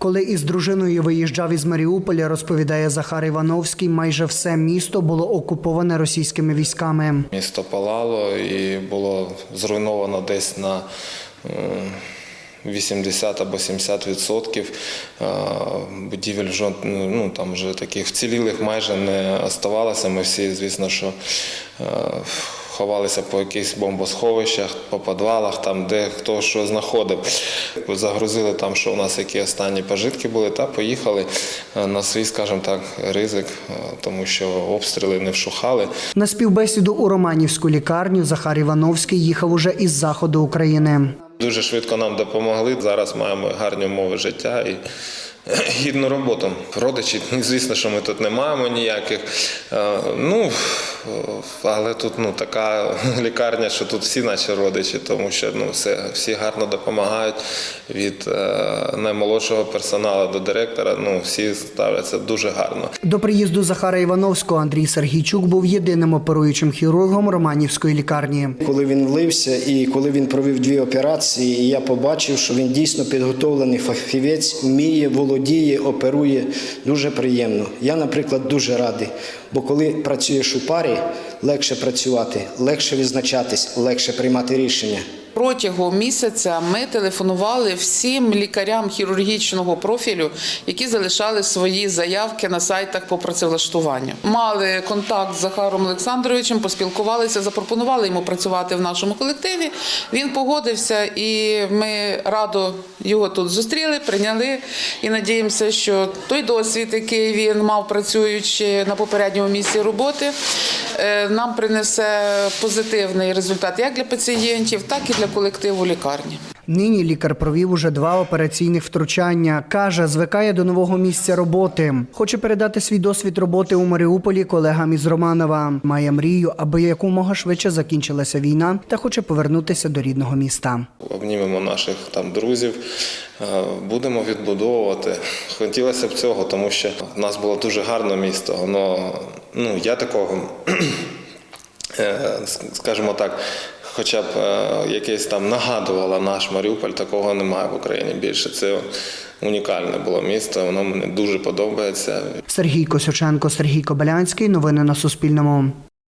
Коли із дружиною виїжджав із Маріуполя, розповідає Захар Івановський, майже все місто було окуповане російськими військами. Місто палало і було зруйновано десь на е, 80 або 70 відсотків. Е, Будівель вже, ну, там вже таких вцілілих майже не оставалося. Ми всі, звісно, що е, ховалися по якихось бомбосховищах, по підвалах, там, де хто що знаходив. Загрузили там, що у нас які останні пожитки були, та поїхали е, на свій, скажімо так, ризик, е, тому що обстріли не вшухали. На співбесіду у Романівську лікарню Захар Івановський їхав уже із заходу України. Дуже швидко нам допомогли. Зараз маємо гарні умови життя і гідну роботу. Родичі, звісно, що ми тут не маємо ніяких. Е, Ну, але тут ну, така лікарня, що тут всі наші родичі, тому що ну, все, всі гарно допомагають від е, наймолодшого персоналу до директора. Ну, всі ставляться дуже гарно. До приїзду Захара Івановського Андрій Сергійчук був єдиним оперуючим хірургом Романівської лікарні. Коли він влився і коли він провів дві операції, я побачив, що він дійсно підготовлений фахівець, вміє, володіє, оперує. Дуже приємно. Я, наприклад, дуже радий. Бо коли працюєш у парі, легше працювати, легше відзначатись, легше приймати рішення. Протягом місяця ми телефонували всім лікарям хірургічного профілю, які залишали свої заявки на сайтах по працевлаштуванню. Мали контакт з Захаром Олександровичем, поспілкувалися, запропонували йому працювати в нашому колективі. Він погодився, і ми радо його тут зустріли, прийняли і надіємося, що той досвід, який він мав працюючи на попередньому місці роботи, е, нам принесе позитивний результат як для пацієнтів, так і для колективу лікарні. Нині лікар провів уже два операційних втручання. Каже, звикає до нового місця роботи. Хоче передати свій досвід роботи у Маріуполі колегам із Романова. Має мрію, аби якомога швидше закінчилася війна, та хоче повернутися до рідного міста. обнімемо наших там друзів, е, будемо відбудовувати. Хотілося б цього, тому що в нас було дуже гарне місто. Воно, ну, я такого, е, скажімо так, хоча б е, якесь там нагадувала наш Маріуполь, такого немає в Україні більше. Це унікальне було місто, воно мені дуже подобається. Сергій Косюченко, Сергій Кобилянський. Новини на Суспільному.